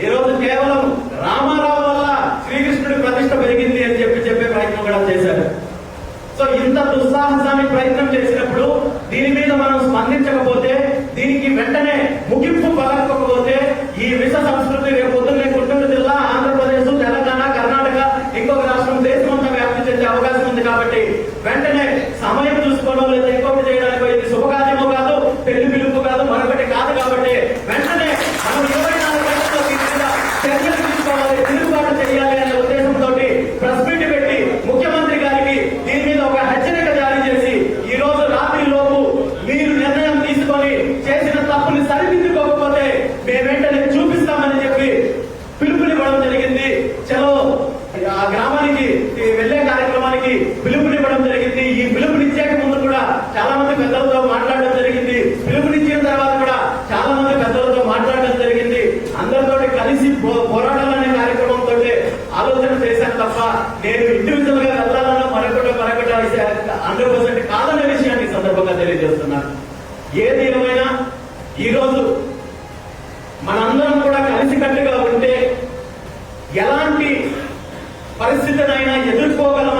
ఈ రోజు కేవలం రామారావు వల్ల శ్రీకృష్ణుడి ప్రతిష్ట పెరిగింది అని చెప్పి చెప్పే ప్రయత్నం కూడా చేశారు. సో ఇంత దుస్సాహసానికి ప్రయత్నం చేసినప్పుడు దీని మీద మనం స్పందించకపోతే దీనికి వెంటనే ముగింపు పలకకపోతే ఈ విష సంస్కృతి రేపు పొద్దున్నే గుంటూరు జిల్లా ఆంధ్రప్రదేశ్ తెలంగాణ కర్ణాటక ఇంకొక రాష్ట్రం దేశం వ్యాప్తి చెందే అవకాశం ఉంది కాబట్టి వెంటనే సమయం చూసుకోవడం లేదా ఇంకొకటి చేయడానికి జరిగింది. చలో ఆ గ్రామానికి వెళ్ళే కార్యక్రమానికి పిలుపునివ్వడం జరిగింది. ఈ పిలుపునిచ్చాక ముందు కూడా చాలా మంది పెద్దలతో మాట్లాడడం జరిగింది. పిలుపునిచ్చిన తర్వాత కూడా చాలా మంది పెద్దలతో మాట్లాడడం జరిగింది. అందరితో కలిసి పో- అనే కార్యక్రమంతో ఆలోచన చేశాను తప్ప నేను ఇండివిజువల్గా వెళ్ళాలన్నా మరొకటి మరొకటి హండ్రెడ్ పర్సెంట్ కాదనే విషయాన్ని సందర్భంగా తెలియజేస్తున్నాను. ఏది ఏమైనా ఈ రోజు మనందరం కూడా కలిసికట్టుగా ఎదుర్కోగలమని